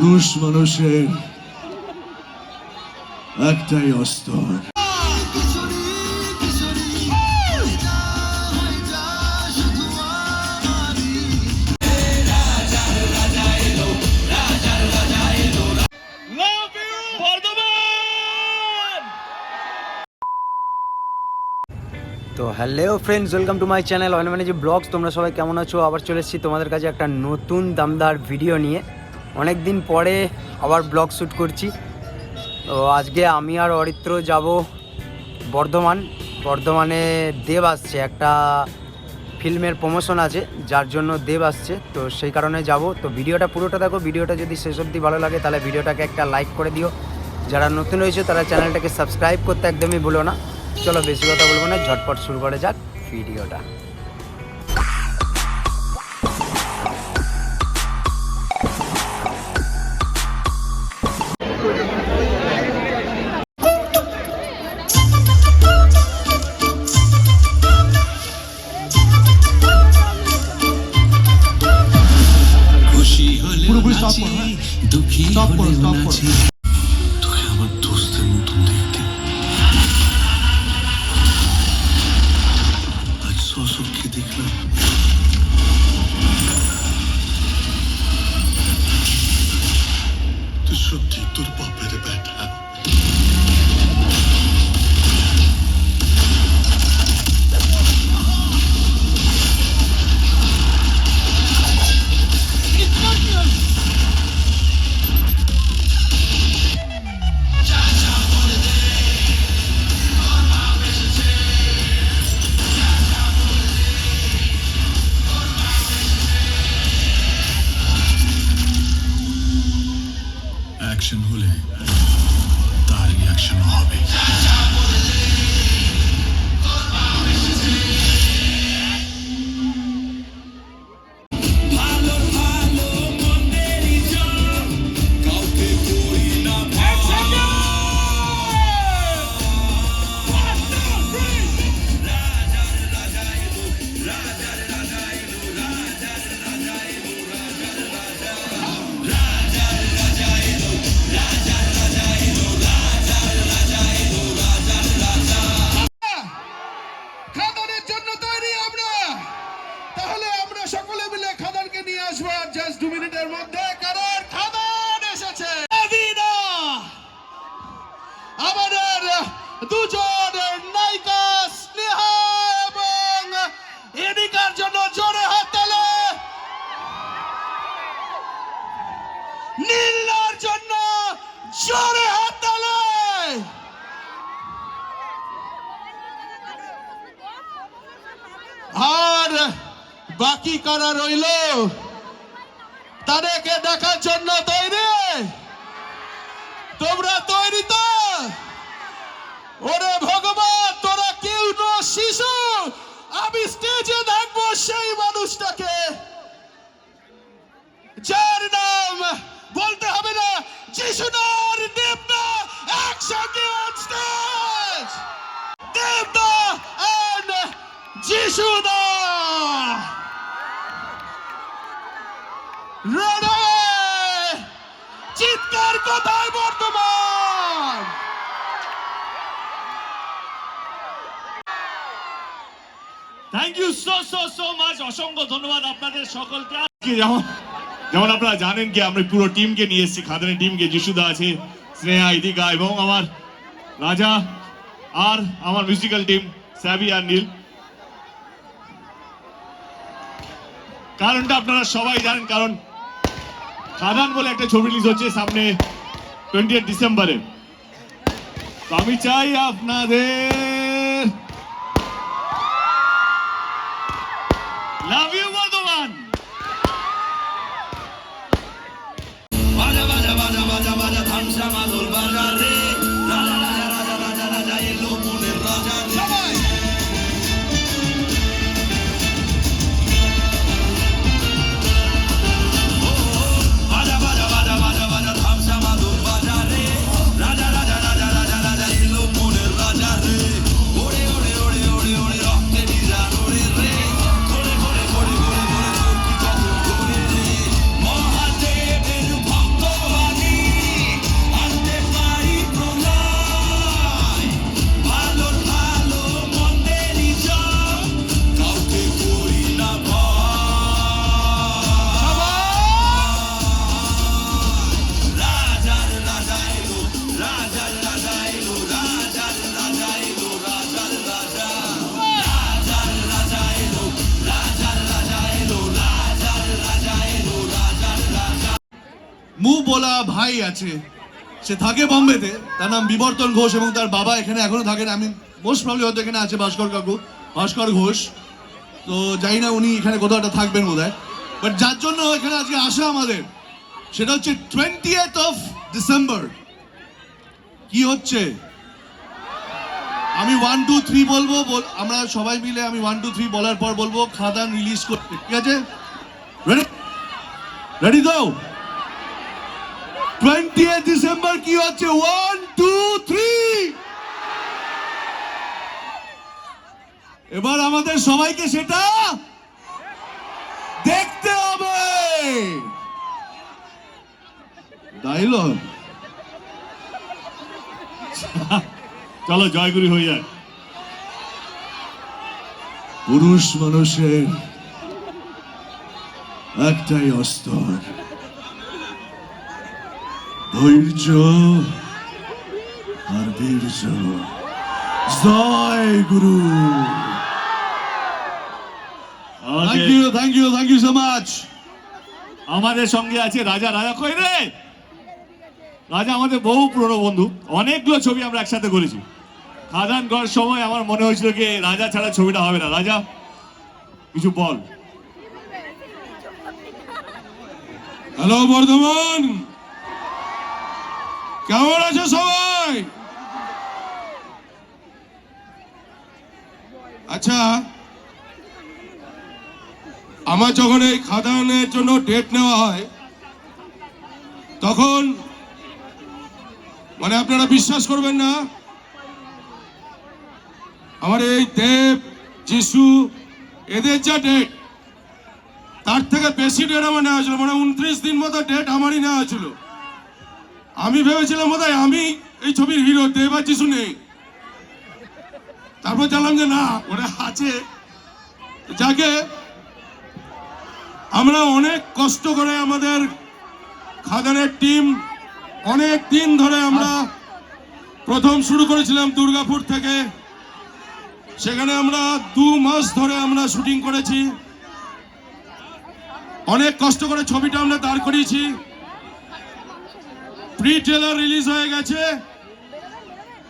পুরুষ মানুষের একটাই অস্তর। তো hello friends welcome to my channel অনেক মানে যে ব্লগস তোমরা সবাই কেমন আছো? আবার চলে এসেছি তোমাদের কাছে একটা নতুন দামদার ভিডিও নিয়ে। অনেক দিন পরে আবার ব্লগ শ্যুট করছি। তো আজকে আমি আর অরিত্র যাব বর্ধমান। বর্ধমানে দেব আসছে, একটা ফিল্মের প্রমোশন আছে, যার জন্য দেব আসছে। তো সেই কারণে যাব। তো ভিডিওটা পুরোটা দেখো, ভিডিওটা যদি শেষ অবধি ভালো লাগে তাহলে ভিডিওটাকে একটা লাইক করে দিও। যারা নতুন রয়েছে তারা চ্যানেলটাকে সাবস্ক্রাইব করতে একদমই ভুলো না। চলো বেশি কথা বলব না, ঝটপট শুরু করে যাক ভিডিওটা। Stop করো, হলে করো। দুজন নায়িকা স্নেহা এবং এদিকার জন্য জোরে হাততালে নীলার জন্য জোরে হাততালে আর বাকি কারা রইল? তাদেরকে দেখার জন্য তৈরি। তোমরা তৈরি তো? ওরে ভগবান, তোরা কেউ ন শিশু। আমি স্টেজে দেখব সেই মানুষটাকে। যার নাম বলতে হবে না যিশুনার দেবনা একসঙ্গে on stage দেবদা and যিশুদা রেডি চিৎকার কোথায় বর্তমান। Thank you so so so much অসংখ্য ধন্যবাদ আপনাদের সকলকে। যেমন যেমন আপনারা জানেন কি, আমরা পুরো টিমকে নিয়ে এসেছি। খাদানের টিমকে, যিশুদা আছে, স্নেহা ইদিকা এবং আমার রাজা আর আমার মিউজিক্যাল টিম স্যাবি আর নীল। কারণটা আপনারা সবাই জানেন, কারণ খাদান বলে একটা ছবি রিলিজ হচ্ছে সামনে টোয়েন্টি ডিসেম্বরে আমি চাই আপনাদের ভাই আছে, সে থাকে বম্বেতে। তার নাম বিবর্তন ঘোষ এবং তার বাবা এখানে এখনও থাকেন। আমি মোস্ট প্রবলি হয়তো এখানে আছে ভাস্কর কাকু, ভাস্কর ঘোষ। তো জানি না উনি এখানে কোথাও একটা থাকবেন বোধ হয় বাট যার জন্য এখানে আজকে আসা আমাদের, সেটা হচ্ছে টোয়েন্টি অফ ডিসেম্বর কি হচ্ছে? আমি ওয়ান টু থ্রি বলব, বল- আমরা সবাই মিলে আমি ওয়ান টু থ্রি বলার পর বলব, খাদান রিলিজ করতে ঠিক আছে? রেডি রেডি তো টোয়েন্টি ডিসেম্বর কি হচ্ছে? ওয়ান টু থ্রি এবার আমাদের সবাইকে সেটা দেখতে হবে! ডাইলগ চলো, জয়গুরি হয়ে যায় পুরুষ মানুষের একটাই অস্তর। ধৈর্য আর বীর্য। জয় গুরু। Thank you thank you thank you so much আমাদের সঙ্গে আছে রাজা। রাজা কই রে? রাজা আমাদের বহু পুরনো বন্ধু। অনেকগুলো ছবি আমরা একসাথে করেছি। খাদান করার সময় আমার মনে হয়েছিল কি রাজা ছাড়া ছবিটা হবে না। রাজা কিছু বল। হ্যালো বর্ধমান। কেমন আছো সবাই? আচ্ছা আমার যখন এই খাদানের জন্য ডেট নেওয়া হয়, তখন মানে আপনারা বিশ্বাস করবেন না, আমার এই দেব, যিশু, এদের যা ডেট তার থেকে বেশি ডেট আমার নেওয়া ছিল মানে উনত্রিশ দিন মতো ডেট আমারই নেওয়া ছিল আমি ভেবেছিলাম বোধ আমি এই ছবির হিরো, দেব আর নেই। তারপর জানলাম যে না, ওরা আছে। যাকে আমরা অনেক কষ্ট করে আমাদের খাদানের টিম অনেক দিন ধরে আমরা প্রথম শুরু করেছিলাম দুর্গাপুর থেকে। সেখানে আমরা দু মাস ধরে আমরা শুটিং করেছি। অনেক কষ্ট করে ছবিটা আমরা দাঁড় করিয়েছি। প্রি ট্রেলার রিলিজ হয়ে গেছে।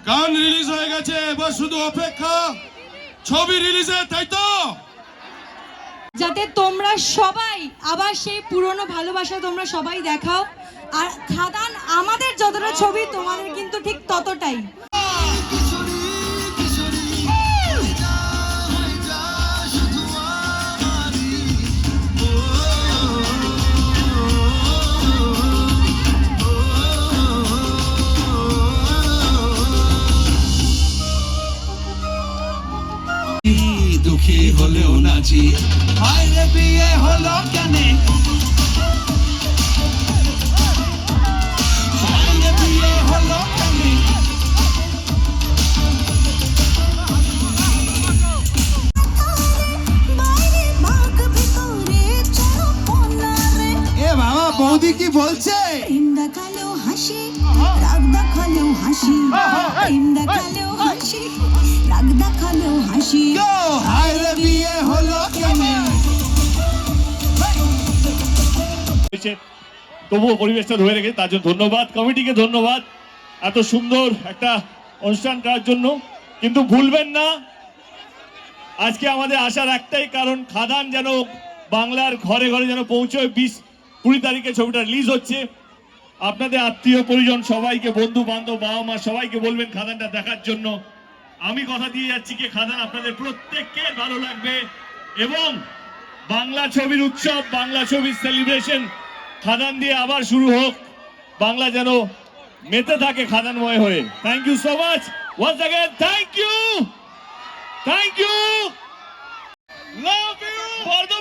গান রিলিজ হয়ে গেছে, এবার শুধু অপেক্ষা। ছবি রিলিজে তাই তো? যাতে তোমরা সবাই আবার সেই পুরনো ভালোবাসা তোমরা সবাই দেখাও। আর খাদান, আমাদের যতটা ছবি, তোমাদের কিন্তু ঠিক ততটাই। বৌদি কি বলছে? দেখালেও হাসি রাগ দেখালেও হাসি। প্রেম দেখালেও হাসি রাগ দেখালেও হাসি। তবুও পরিবেশটা ধরে রেখেছে তার জন্য ধন্যবাদ। কমিটিকে ধন্যবাদ। এত সুন্দর একটা অনুষ্ঠান করার জন্য। কিন্তু ভুলবেন না, আজকে আমাদের আসার একটাই কারণ, খাদান যেন বাংলার ঘরে ঘরে যেন পৌঁছয়। বিশ, কুড়ি তারিখে ছবিটা রিলিজ হচ্ছে। আপনাদের আত্মীয় পরিজন সবাইকে, বন্ধু বান্ধব, বাবা মা সবাইকে বলবেন খাদানটা দেখার জন্য। আমি কথা দিয়ে যাচ্ছি কি খাদান আপনাদের প্রত্যেককে ভালো লাগবে এবং বাংলা ছবির উৎসব, বাংলা ছবির সেলিব্রেশন খাদান দিয়ে আবার শুরু হোক। বাংলা যেন মেতে থাকে খাদানময় হয়ে। Thank you so much once again thank you thank you love you the